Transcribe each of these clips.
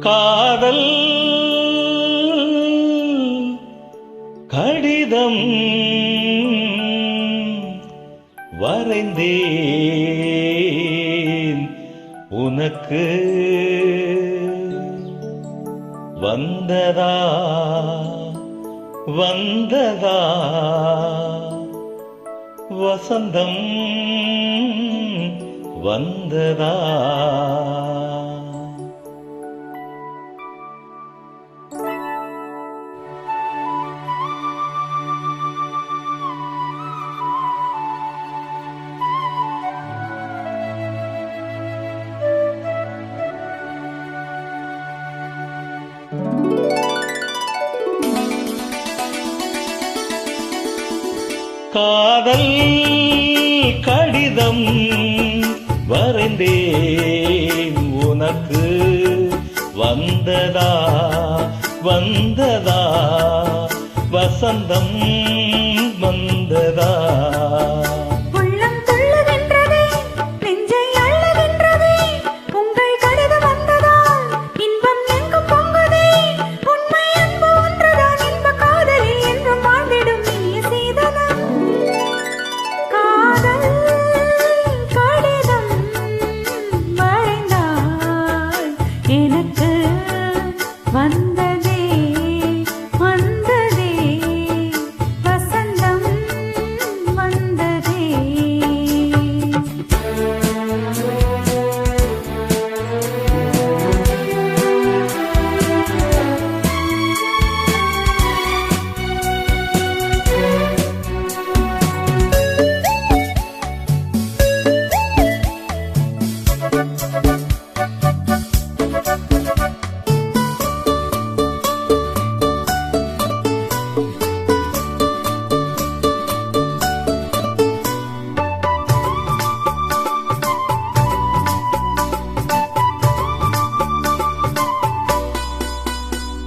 காதல் கடிதம் வரைந்தேன். உனக்கு வந்ததா? வந்ததா? வசந்தம் வந்ததா? காதல் கடிதம் வரைந்தேன் உனக்கு. வந்ததா வந்ததா வசந்தம்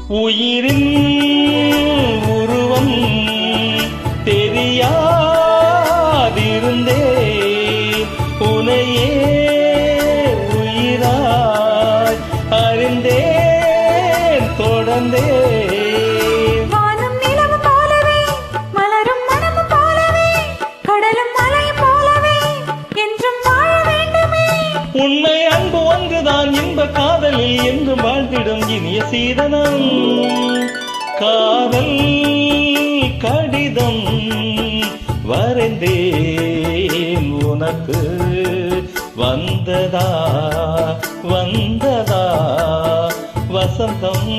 உயிரின் உருவம் தெரியா வாழ்ந்திடும் இனிய சீதனம் காதல் கடிதம் வரைந்தேன் உனக்கு. வந்ததா வந்ததா வசந்தம்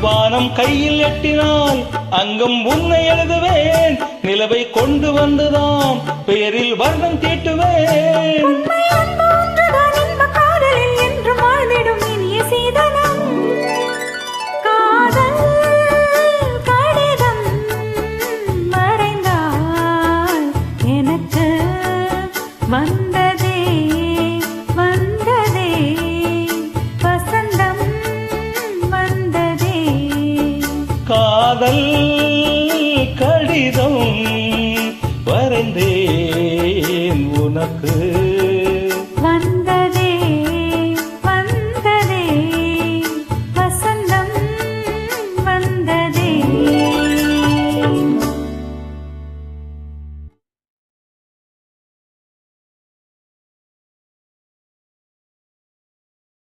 வானம் கையில் எட்டினால் அங்கும் உன்னை எழுதுவேன். நிலவை கொண்டு வந்துதான் பெயரில் வர்ணம் தீட்டுவேன். காதல் கடிதம் வரைந்தேன் உனக்கு.